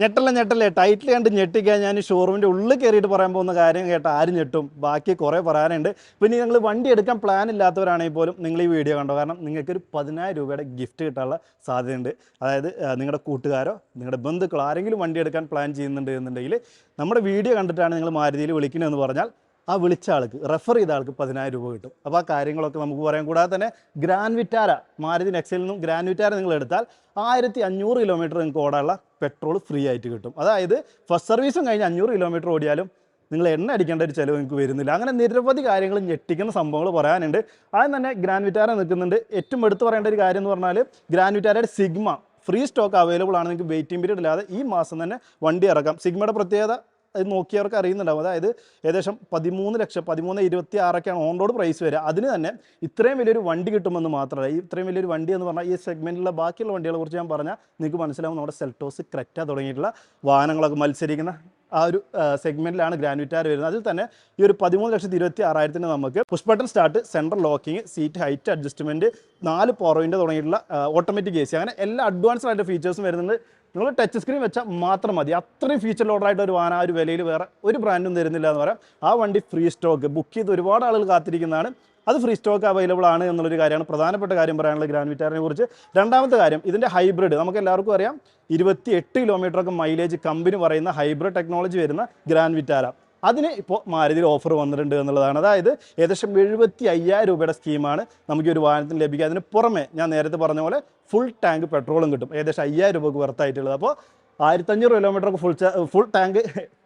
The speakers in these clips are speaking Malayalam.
ഞെട്ടല്ല ഞെട്ടല്ലേ. ടൈറ്റിൽ കണ്ട് ഞെട്ടിക്കാൻ ഞാൻ ഷോറൂമിന്റെ ഉള്ളിൽ കയറിയിട്ട് പറയാൻ പോകുന്ന കാര്യം കേട്ട ആരും ഞെട്ടും? ബാക്കി കുറേ പറയാനുണ്ട്. പിന്നെ നിങ്ങൾ വണ്ടി എടുക്കാൻ പ്ലാൻ ഇല്ലാത്തവരാണെങ്കിൽ പോലും നിങ്ങൾ ഈ വീഡിയോ കണ്ടോ? കാരണം നിങ്ങൾക്ക് ഒരു പതിനായിരം രൂപയുടെ ഗിഫ്റ്റ് കിട്ടാനുള്ള സാധ്യതയുണ്ട്. അതായത് നിങ്ങളുടെ കൂട്ടുകാരോ നിങ്ങളുടെ ബന്ധുക്കളോ ആരെങ്കിലും വണ്ടി എടുക്കാൻ പ്ലാൻ ചെയ്യുന്നുണ്ട് എന്നുണ്ടെങ്കിൽ നമ്മുടെ വീഡിയോ കണ്ടിട്ടാണ് നിങ്ങൾ മാരുതിയിൽ വിളിക്കുന്നതെന്ന് പറഞ്ഞാൽ ആ വിളിച്ച ആൾക്ക് റെഫർ ചെയ്ത ആൾക്ക് പതിനായിരം രൂപ കിട്ടും. അപ്പോൾ ആ കാര്യങ്ങളൊക്കെ നമുക്ക് പറയാം കൂടാതെ തന്നെ ഗ്രാൻഡ് വിറ്റാര മാരുതി നെക്സയിൽ നിന്നും ഗ്രാൻഡ് വിറ്റാര നിങ്ങൾ എടുത്താൽ ആയിരത്തി അഞ്ഞൂറ് കിലോമീറ്റർ നിങ്ങൾക്ക് ഓടാനുള്ള പെട്രോൾ ഫ്രീ ആയിട്ട് കിട്ടും. അതായത് ഫസ്റ്റ് സർവീസും കഴിഞ്ഞ് അഞ്ഞൂറ് കിലോമീറ്റർ ഓടിയാലും നിങ്ങൾ എണ്ണ അടിക്കേണ്ട ഒരു ചിലവ് നിങ്ങൾക്ക് വരുന്നില്ല. അങ്ങനെ നിരവധി കാര്യങ്ങൾ ഞെട്ടിക്കുന്ന സംഭവങ്ങൾ പറയാനുണ്ട്. ആദ്യം തന്നെ ഗ്രാൻഡ് വിറ്റാര നിൽക്കുന്നുണ്ട്. ഏറ്റവും എടുത്തു പറയേണ്ട ഒരു കാര്യം എന്ന് പറഞ്ഞാൽ ഗ്രാൻഡ് വിറ്റാരയുടെ സിഗ്മ ഫ്രീ സ്റ്റോക്ക് അവൈലബിൾ ആണ് നിങ്ങൾക്ക് വെയിറ്റിംഗ് പീരീഡ് ഇല്ലാതെ ഈ മാസം തന്നെ വണ്ടി ഇറക്കാം. സിഗ്മയുടെ പ്രത്യേകത അത് നോക്കിയവർക്ക് അറിയുന്നുണ്ടാവും. അതായത് ഏകദേശം പതിമൂന്ന് ലക്ഷം പതിമൂന്ന് ഇരുപത്തി ആറൊക്കെയാണ് ഓൺ റോഡ് പ്രൈസ് വരിക. അതിന് തന്നെ ഇത്രയും വലിയൊരു വണ്ടി കിട്ടുമെന്ന് മാത്രമല്ല ഇത്രയും വലിയൊരു വണ്ടി എന്ന് പറഞ്ഞാൽ ഈ സെഗ്മെന്റിലുള്ള ബാക്കിയുള്ള വണ്ടികളെ കുറിച്ച് ഞാൻ പറഞ്ഞാൽ നിങ്ങൾക്ക് മനസ്സിലാവും നമ്മുടെ സെൽറ്റോസ് ക്രെറ്റ തുടങ്ങിയിട്ടുള്ള വാഹനങ്ങളൊക്കെ മത്സരിക്കുന്ന ആ ഒരു സെഗ്മെന്റിലാണ് ഗ്രാൻവിറ്റാർ വരുന്നത്. അതിൽ തന്നെ ഈ ഒരു പതിമൂന്ന് ലക്ഷത്തി ഇരുപത്തി ആറായിരത്തിന് നമുക്ക് push button start central locking seat height adjustment നാല് പോറോയിന്റെ തുടങ്ങിയിട്ടുള്ള ഓട്ടോമാറ്റിക് എ സി അങ്ങനെ എല്ലാ അഡ്വാൻസ്ഡ് ആയിട്ട് ഫീച്ചേഴ്സും വരുന്നുണ്ട്. നിങ്ങൾ ടച്ച് സ്ക്രീൻ വെച്ചാൽ മാത്രം മതി. അത്രയും ഫീച്ചർ ലോഡായിട്ട് ഒരു വാഹനം ആ ഒരു വിലയിൽ വേറെ ഒരു ബ്രാൻഡും തരുന്നില്ല എന്ന് പറയാം. ആ വണ്ടി ഫ്രീ സ്റ്റോക്ക് ബുക്ക് ചെയ്ത് ഒരുപാട് ആളുകൾ കാത്തിരിക്കുന്നതാണ്. അത് ഫ്രീ സ്റ്റോക്ക് അവൈലബിൾ ആണ് എന്നുള്ളൊരു കാര്യമാണ് പ്രധാനപ്പെട്ട കാര്യം പറയാനുള്ള ഗ്രാൻഡ് വിറ്റാറിനെ കുറിച്ച്. രണ്ടാമത്തെ കാര്യം ഇതിന്റെ ഹൈബ്രിഡ് നമുക്ക് എല്ലാവർക്കും അറിയാം. ഇരുപത്തി എട്ട് കിലോമീറ്ററൊക്കെ മൈലേജ് കമ്പനി പറയുന്ന ഹൈബ്രിഡ് ടെക്നോളജി വരുന്ന ഗ്രാൻഡ് വിറ്റാര. അതിന് ഇപ്പോൾ മാരുതിയിൽ ഓഫർ വന്നിട്ടുണ്ട് എന്നുള്ളതാണ്. അതായത് ഏകദേശം എഴുപത്തി അയ്യായിരം രൂപയുടെ സ്കീമാണ് നമുക്ക് ഒരു വാഹനത്തിന് ലഭിക്കുക. അതിന് പുറമെ ഞാൻ നേരത്തെ പറഞ്ഞ പോലെ ഫുൾ ടാങ്ക് പെട്രോളും കിട്ടും. ഏകദേശം അയ്യായിരം രൂപക്ക് വർത്തായിട്ടുള്ളത് അപ്പോൾ ആയിരത്തഞ്ഞൂറ് കിലോമീറ്ററൊക്കെ ഫുൾ ഫുൾ ടാങ്ക്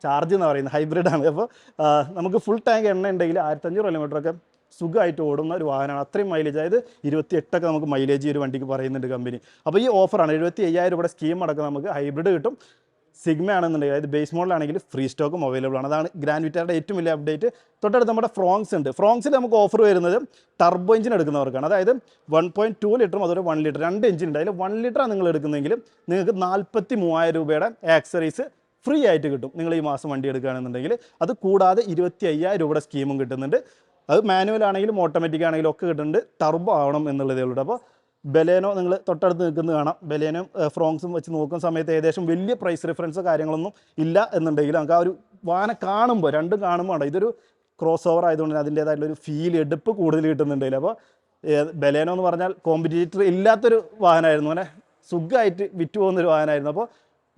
ചാർജ് എന്ന് പറയുന്നത്. ഹൈബ്രിഡാണ് അപ്പോൾ നമുക്ക് ഫുൾ ടാങ്ക് എണ്ണ ഉണ്ടെങ്കിൽ ആയിരത്തഞ്ഞൂറ് കിലോമീറ്ററൊക്കെ സുഖമായിട്ട് ഓടുന്ന ഒരു വാഹനമാണ്. അത്രയും മൈലേജ് അതായത് ഇരുപത്തി എട്ടൊക്കെ നമുക്ക് മൈലേജ് ഈ ഒരു വണ്ടിക്ക് പറയുന്നുണ്ട് കമ്പനി അപ്പോൾ ഈ ഓഫറാണ് എഴുപത്തി അയ്യായിരം രൂപയുടെ സ്കീം അടക്കം നമുക്ക് ഹൈബ്രിഡ് കിട്ടും. സിഗ്മ ആണെന്നുണ്ടെങ്കിൽ അതായത് ബേസ് മോഡലാണെങ്കിൽ ഫ്രീ സ്റ്റോക്കും അവൈലബിൾ ആണ്. അതാണ് ഗ്രാൻഡ് വിറ്റാരുടെ ഏറ്റവും വലിയ അപ്ഡേറ്റ് തൊട്ടടുത്ത് നമ്മുടെ ഫ്രോങ്സ് ഉണ്ട്. ഫ്രോങ്സിൽ നമുക്ക് ഓഫർ വരുന്നത് ടർബോ എഞ്ചിൻ എടുക്കുന്നവർക്കാണ്. അതായത് വൺ പോയിന്റ് ടു ലിറ്ററും അതുപോലെ വൺ ലിറ്റർ രണ്ട് എഞ്ചിൻ ഉണ്ട്. അതിൽ വൺ ലിറ്ററാണ് നിങ്ങൾ എടുക്കുന്നതെങ്കിൽ നിങ്ങൾക്ക് നാൽപ്പത്തി മൂവായിരം രൂപയുടെ ആക്സറീസ് ഫ്രീ ആയിട്ട് കിട്ടും. നിങ്ങൾ ഈ മാസം വണ്ടി എടുക്കുകയാണെന്നുണ്ടെങ്കിൽ. അത് കൂടാതെ ഇരുപത്തി അയ്യായിരം രൂപയുടെ സ്കീമും കിട്ടുന്നുണ്ട്. അത് മാനുവൽ ആണെങ്കിലും ഓട്ടോമാറ്റിക് ആണെങ്കിലും ഒക്കെ കിട്ടുന്നുണ്ട്. ടർബോ ആവണം എന്നുള്ളതേ ഉള്ളൂ. അപ്പോൾ ബലേനോ നിങ്ങൾ തൊട്ടടുത്ത് നിൽക്കുന്നത് കാണാം. ബലേനോ ഫ്രോങ്സും വെച്ച് നോക്കുന്ന സമയത്ത് ഏകദേശം വലിയ പ്രൈസ് റിഫറൻസ് കാര്യങ്ങളൊന്നും ഇല്ല എന്നുണ്ടെങ്കിൽ നമുക്ക് ആ ഒരു വാന കാണുമ്പോൾ രണ്ടും കാണുമ്പോൾ ആണ് ഇതൊരു ക്രോസ് ഓവർ ആയതുകൊണ്ട് അതിന്റേതായിട്ടുള്ള ഒരു ഫീൽ എടുപ്പ് കൂടുതൽ കിട്ടുന്നുണ്ടെങ്കിൽ അപ്പോൾ ബലേനോ എന്ന് പറഞ്ഞാൽ കോമ്പറ്റീറ്റർ ഇല്ലാത്തൊരു വാഹനമായിരുന്നു. അങ്ങനെ സുഖമായിട്ട് വിറ്റ് പോകുന്നൊരു വാഹനമായിരുന്നു. അപ്പോൾ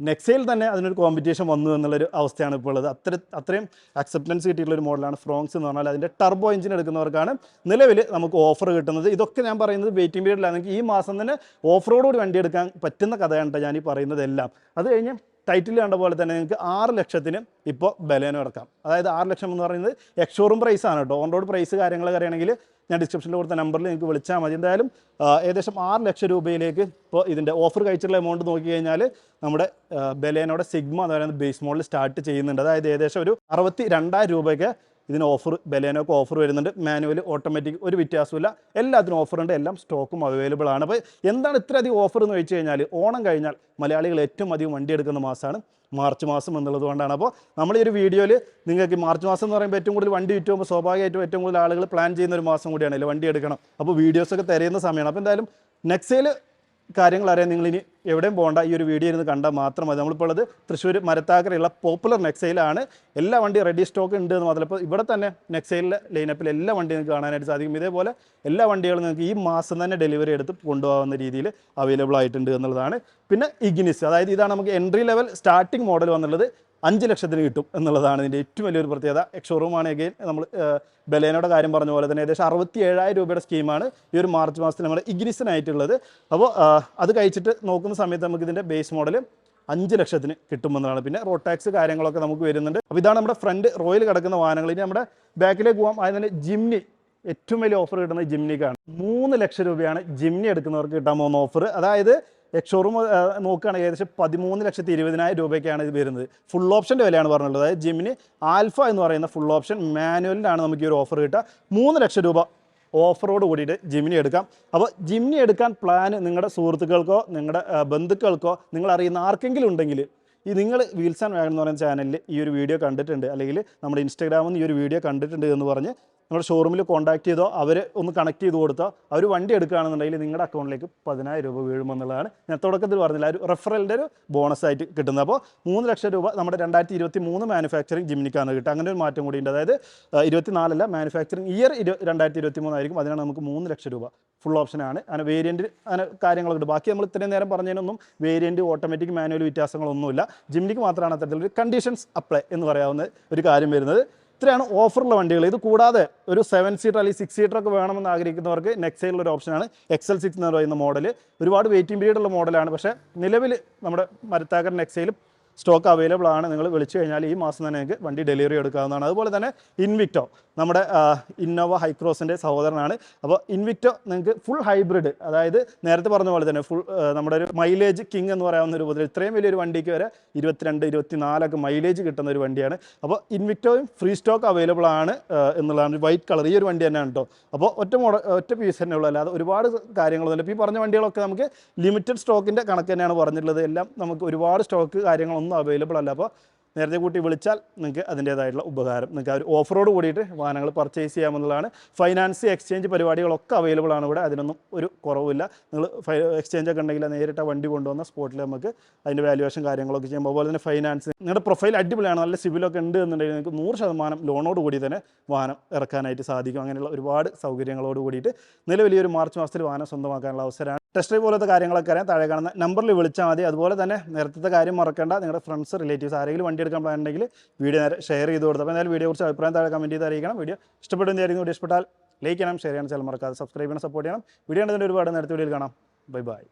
നെക്സയിൽ തന്നെ അതിനൊരു കോമ്പറ്റീഷൻ വന്നു എന്നുള്ളൊരു അവസ്ഥയാണ് ഇപ്പോൾ ഉള്ളത്. അത്ര അത്രയും അക്സെപ്റ്റൻസ് കിട്ടിയിട്ടുള്ള ഒരു മോഡലാണ് ഫ്രോങ്സ് എന്ന് പറഞ്ഞാൽ. അതിന്റെ ടർബോ എഞ്ചിൻ എടുക്കുന്നവർക്കാണ് നിലവിൽ നമുക്ക് ഓഫർ കിട്ടുന്നത്. ഇതൊക്കെ ഞാൻ പറയുന്നത് വെയിറ്റിംഗ് പീരീഡിലാണെങ്കിൽ ഈ മാസം തന്നെ ഓഫ് റോഡ് കൂടി വണ്ടി എടുക്കാൻ പറ്റുന്ന കഥയാണ് ഞാൻ ഈ പറയുന്നതെല്ലാം. അത് കഴിഞ്ഞ് ടൈറ്റിൽ കണ്ട പോലെ തന്നെ നിങ്ങൾക്ക് ആറ് ലക്ഷത്തിന് ഇപ്പോൾ ബലേനോ ഇറക്കാം അതായത് ആറ് ലക്ഷം എന്ന് പറയുന്നത് എക്സോറും പ്രൈസ് ആണ് കേട്ടോ. ഓൺ റോഡ് പ്രൈസ് കാര്യങ്ങളൊക്കെ അറിയണമെങ്കിൽ ഞാൻ ഡിസ്ക്രിപ്ഷനിൽ കൊടുത്ത നമ്പറിൽ നിങ്ങൾക്ക് വിളിച്ചാൽ മതി. എന്തായാലും ഏകദേശം ആറ് ലക്ഷം രൂപയിലേക്ക് ഇപ്പോൾ ഇതിന്റെ ഓഫർ കഴിച്ചിട്ടുള്ള എമൗണ്ട് നോക്കി കഴിഞ്ഞാൽ നമ്മുടെ ബലേനോടെ സിഗ്മ എന്ന് പറയുന്നത് ബേസ് മോഡൽ സ്റ്റാർട്ട് ചെയ്യുന്നുണ്ട്. അതായത് ഏകദേശം ഒരു അറുപത്തി രണ്ടായിരം രൂപയ്ക്ക് ഇതിന് ഓഫർ ബലേനോക്ക് ഓഫർ വരുന്നുണ്ട്. മാനുവൽ ഓട്ടോമാറ്റിക് ഒരു വ്യത്യാസമില്ല എല്ലാത്തിനും ഓഫറുണ്ട് എല്ലാം സ്റ്റോക്കും അവൈലബിൾ ആണ്. അപ്പോൾ എന്താണ് ഇത്രയധികം ഓഫർ എന്ന് വെച്ച് കഴിഞ്ഞാൽ ഓണം കഴിഞ്ഞാൽ മലയാളികൾ ഏറ്റവും അധികം വണ്ടി എടുക്കുന്ന മാസമാണ്. മാർച്ച് മാസം എന്നുള്ളത് കൊണ്ടാണ്. അപ്പോൾ നമ്മൾ ഈ ഒരു വീഡിയോയിൽ നിങ്ങൾക്ക് മാർച്ച് മാസം എന്ന് പറയുമ്പോൾ ഏറ്റവും കൂടുതൽ വണ്ടി വിറ്റുമ്പോൾ സ്വാഭാവികമായിട്ടും ഏറ്റവും കൂടുതൽ ആളുകൾ പ്ലാൻ ചെയ്യുന്ന ഒരു മാസം കൂടിയാണ്. അല്ലെങ്കിൽ വണ്ടി എടുക്കണം. അപ്പോൾ വീഡിയോസൊക്കെ തിരയുന്ന സമയമാണ്. അപ്പോൾ എന്തായാലും നെക്സയിൽ കാര്യങ്ങൾ അറിയാൻ നിങ്ങൾ ഇനി എവിടെയും പോകണ്ട. ഈ ഒരു വീഡിയോ ഇരുന്ന് കണ്ടാൽ മാത്രം മതി. നമ്മളിപ്പോൾ ഉള്ളത് തൃശ്ശൂർ മരത്താക്കരയുള്ള പോപ്പുലർ നെക്സൈലാണ് എല്ലാ വണ്ടിയും റെഡി സ്റ്റോക്ക് ഉണ്ട് എന്ന് മാത്രമല്ല. ഇപ്പോൾ ഇവിടെ തന്നെ നെക്സൈലിലെ ലൈനപ്പിൽ എല്ലാ വണ്ടിയും നിങ്ങൾക്ക് കാണാനായിട്ട് സാധിക്കും. ഇതേപോലെ എല്ലാ വണ്ടികളും നിങ്ങൾക്ക് ഈ മാസം തന്നെ ഡെലിവറി എടുത്ത് കൊണ്ടുപോകാവുന്ന രീതിയിൽ അവൈലബിൾ ആയിട്ടുണ്ട് എന്നുള്ളതാണ്. പിന്നെ ഇഗ്നിസ് അതായത് ഇതാണ് നമുക്ക് എൻട്രി ലെവൽ സ്റ്റാർട്ടിംഗ് മോഡൽ വന്നുള്ളത് അഞ്ച് ലക്ഷത്തിന് കിട്ടും എന്നുള്ളതാണ് ഇതിന്റെ ഏറ്റവും വലിയൊരു പ്രത്യേകത. എക്ഷോറൂമാണ് എഗെയിൻ നമ്മൾ ബലേനയുടെ കാര്യം പറഞ്ഞ പോലെ തന്നെ ഏകദേശം അറുപത്തി ഏഴായിരം രൂപയുടെ സ്കീമാണ് ഈ ഒരു മാർച്ച് മാസത്തിൽ നമ്മുടെ ഇഗ്നിസിനായിട്ടുള്ളത് അപ്പോൾ അത് കഴിച്ചിട്ട് നോക്കുന്ന സമയത്ത് നമുക്ക് ഇതിന്റെ ബേസ് മോഡൽ അഞ്ച് ലക്ഷത്തിന് കിട്ടുമെന്നാണ് പിന്നെ റോഡ് ടാക്സ് കാര്യങ്ങളൊക്കെ നമുക്ക് വരുന്നുണ്ട്. അപ്പോൾ ഇതാണ് നമ്മുടെ ഫ്രണ്ട് റോയിൽ കിടക്കുന്ന വാഹനങ്ങൾ. ഇനി നമ്മുടെ ബാക്കിലേക്ക് പോകാം അതിന് തന്നെ ജിംനി ഏറ്റവും വലിയ ഓഫർ കിട്ടുന്നത് ജിംനിക്കാണ് മൂന്ന് ലക്ഷം രൂപയാണ് ജിംനി എടുക്കുന്നവർക്ക് കിട്ടാൻ പോകുന്ന ഓഫർ അതായത് എക്സ്ഷോറൂം നോക്കുകയാണെങ്കിൽ ഏകദേശം പതിമൂന്ന് ലക്ഷത്തി ഇരുപതിനായിരം രൂപയ്ക്കാണ് ഇത് വരുന്നത്. ഫുൾ ഓപ്ഷന്റെ വിലയാണ് പറഞ്ഞുള്ളത് അതായത് ജിമ്മിന് ആൽഫ എന്ന് പറയുന്ന ഫുൾ ഓപ്ഷൻ മാനുവലിലാണ് നമുക്ക് ഈ ഒരു ഓഫർ കിട്ടുക. മൂന്ന് ലക്ഷം രൂപ ഓഫറോട് കൂടിയിട്ട് ജിമ്മിനി എടുക്കാം. അപ്പോൾ ജിമ്മിനി എടുക്കാൻ പ്ലാൻ നിങ്ങളുടെ സുഹൃത്തുക്കൾക്കോ നിങ്ങളുടെ ബന്ധുക്കൾക്കോ നിങ്ങൾ അറിയുന്ന ആർക്കെങ്കിലും ഉണ്ടെങ്കിൽ ഈ നിങ്ങൾ വീൽസ് ആൻഡ് വാഗൺ എന്ന് പറയുന്ന ചാനലിൽ ഈ ഒരു വീഡിയോ കണ്ടിട്ടുണ്ട്. അല്ലെങ്കിൽ നമ്മുടെ ഇൻസ്റ്റാഗ്രാമിൽ നിന്ന് ഈ ഒരു വീഡിയോ കണ്ടിട്ടുണ്ട് എന്ന് പറഞ്ഞ് നമ്മുടെ ഷോറൂമിൽ കോൺടാക്ട് ചെയ്തോ അവർ ഒന്ന് കണക്ട് ചെയ്ത് കൊടുത്തോ അവർ വണ്ടി എടുക്കുകയാണെന്നുണ്ടെങ്കിൽ നിങ്ങളുടെ അക്കൗണ്ടിലേക്ക് പതിനായിരം രൂപ വീഴുമെന്നുള്ളതാണ് ഞാൻ തുടക്കത്തിൽ പറഞ്ഞില്ല ഒരു റെഫറലിന്റെ ഒരു ബോണസ് ആയിട്ട് കിട്ടുന്നത്. അപ്പോൾ മൂന്ന് ലക്ഷം രൂപ നമ്മുടെ രണ്ടായിരത്തി ഇരുപത്തി മൂന്ന് മാനുഫാക്ചറിങ് ജിമ്മിനിക്കാണ് കിട്ടുക അങ്ങനെ ഒരു മാറ്റം കൂടി ഉണ്ട്. അതായത് ഇരുപത്തിനാലല്ല മാനുഫാക്ചറിങ് ഇയർ ഇരു രണ്ടായിരത്തി ഇരുപത്തി മൂന്നായിരിക്കും അതിനാണ് നമുക്ക് മൂന്ന് ലക്ഷം രൂപ ഫുൾ ഓപ്ഷനാണ് അങ്ങനെ വേരിയന്റ് അങ്ങനെ കാര്യങ്ങളൊക്കെ ബാക്കി നമ്മൾ ഇത്രയും നേരം പറഞ്ഞതിനൊന്നും വേരിയന്റ് ഓട്ടോമാറ്റിക് മാനുവൽ വ്യത്യാസങ്ങളൊന്നുമില്ല. ജിമ്മിനിക്ക് മാത്രമാണ് അത്തരത്തിലൊരു കണ്ടീഷൻസ് അപ്ലൈ എന്ന് പറയാവുന്ന ഒരു കാര്യം വരുന്നത്. ഇത്രയാണ് ഓഫറുള്ള വണ്ടികൾ. ഇത് കൂടാതെ ഒരു സെവൻ സീറ്റർ അല്ലെങ്കിൽ സിക്സ് സീറ്റർ ഒക്കെ വേണമെന്ന് ആഗ്രഹിക്കുന്നവർക്ക് നെക്സൈലുള്ള ഒരു ഓപ്ഷനാണ് എക്സൽ സിക്സ് എന്ന് പറയുന്ന മോഡൽ ഒരുപാട് വെയിറ്റിംഗ് പീരീഡ് ഉള്ള മോഡലാണ് പക്ഷേ നിലവിൽ നമ്മുടെ മരത്താക്കർ നെക്സൈലും സ്റ്റോക്ക് അവൈലബിൾ ആണ്. നിങ്ങൾ വിളിച്ചു കഴിഞ്ഞാൽ ഈ മാസം തന്നെ നിങ്ങൾക്ക് വണ്ടി ഡെലിവറി എടുക്കാവുന്നതാണ്. അതുപോലെ തന്നെ ഇൻവിക്ടോ നമ്മുടെ ഇന്നോവ ഹൈക്രോസിന്റെ സഹോദരനാണ്. അപ്പോൾ ഇൻവിക്ടോ നിങ്ങൾക്ക് ഫുൾ ഹൈബ്രിഡ് അതായത് നേരത്തെ പറഞ്ഞ പോലെ തന്നെ ഫുൾ നമ്മുടെ ഒരു മൈലേജ് കിങ് എന്ന് പറയാവുന്ന ഒരു മുതൽ ഇത്രയും വലിയൊരു വണ്ടിക്ക് വരെ ഇരുപത്തിരണ്ട് ഇരുപത്തിനാലൊക്കെ മൈലേജ് കിട്ടുന്ന ഒരു വണ്ടിയാണ്. അപ്പോൾ ഇൻവിക്ടോയും ഫ്രീ സ്റ്റോക്ക് അവൈലബിൾ ആണ് എന്നുള്ളതാണ് വൈറ്റ് കളർ ഈ ഒരു വണ്ടി തന്നെയാണ് കേട്ടോ. അപ്പോൾ ഒറ്റ മോഡൽ ഒറ്റ പീസ് തന്നെ ഉള്ളൂ. അല്ലാതെ ഒരുപാട് കാര്യങ്ങളൊന്നുമില്ല. ഇപ്പോൾ ഈ പറഞ്ഞ വണ്ടികളൊക്കെ നമുക്ക് ലിമിറ്റഡ് സ്റ്റോക്കിന്റെ കണക്ക് തന്നെയാണ് പറഞ്ഞിട്ടുള്ളത്. എല്ലാം നമുക്ക് ഒരുപാട് സ്റ്റോക്ക് കാര്യങ്ങളൊന്നും അവൈലബിൾ അല്ല. അപ്പോൾ നേരത്തെ കൂട്ടി വിളിച്ചാൽ നിങ്ങൾക്ക് അതിന്റേതായിട്ടുള്ള ഉപകാരം. നിങ്ങൾക്ക് ആ ഒരു ഓഫറോട് കൂടിയിട്ട് വാഹനങ്ങൾ പർച്ചേസ് ചെയ്യാമെന്നുള്ളതാണ്. ഫൈനാൻസ് എക്സ്ചേഞ്ച് പരിപാടികളൊക്കെ അവൈലബിൾ ആണ് ഇവിടെ. അതിനൊന്നും ഒരു കുറവില്ല നിങ്ങൾ എക്സ്ചേഞ്ച് ഒക്കെ ഉണ്ടെങ്കിൽ നേരിട്ട് വണ്ടി കൊണ്ടുവന്ന സ്പോട്ടിൽ നമുക്ക് അതിന്റെ വാല്യുവേഷൻ കാര്യങ്ങളൊക്കെ ചെയ്യുമ്പോൾ അതുപോലെ തന്നെ ഫൈനാൻസ് നിങ്ങളുടെ പ്രൊഫൈൽ അടിപൊളിയാണ്. നല്ല സിവിലൊക്കെ ഉണ്ട് എന്നുണ്ടെങ്കിൽ നിങ്ങൾക്ക് നൂറ് ശതമാനം ലോണോട് കൂടി തന്നെ വാഹനം ഇറക്കാനായിട്ട് സാധിക്കും. അങ്ങനെയുള്ള ഒരുപാട് സൗകര്യങ്ങളോട് കൂടിയിട്ട് ഒരു മാർച്ച് മാസത്തിൽ വാഹനം സ്വന്തമാക്കാനുള്ള അവസരമാണ് ടെസ്റ്റ് പോലത്തെ കാര്യങ്ങളൊക്കെ അറിയാം. താഴെ കാണുന്ന നമ്പറിൽ വിളിച്ചാൽ മതി. അതുപോലെ തന്നെ നേരത്തെ കാര്യം മറക്കേണ്ട. നിങ്ങളുടെ ഫ്രണ്ട്സ് റിലേറ്റീവ്സ് ആരെങ്കിലും വണ്ടി എടുക്കാൻ പ്ലാൻ ഉണ്ടെങ്കിൽ വീഡിയോ നേരെ ഷെയർ ചെയ്ത് കൊടുത്തു. അപ്പോൾ വീഡിയോ കുറിച്ച് അഭിപ്രായം താഴെ കമന്റ് ചെയ്ത് അറിയിക്കണം. വീഡിയോ ഇഷ്ടപ്പെടുന്നതായിരിക്കും വീഡിയോ ഇഷ്ടപ്പെട്ടാൽ ലൈക്ക് ചെയ്യണം ഷെയർ ചെയ്യണം ചില മറക്കാതെ സബ്സ്ക്രൈബ് ചെയ്യണം സപ്പോർട്ട് ചെയ്യണം. വീഡിയോ കണ്ടതിന്റെ ഒരുപാട് നേരത്തെ വീഡിയോയിൽ കാണാം. Bye bye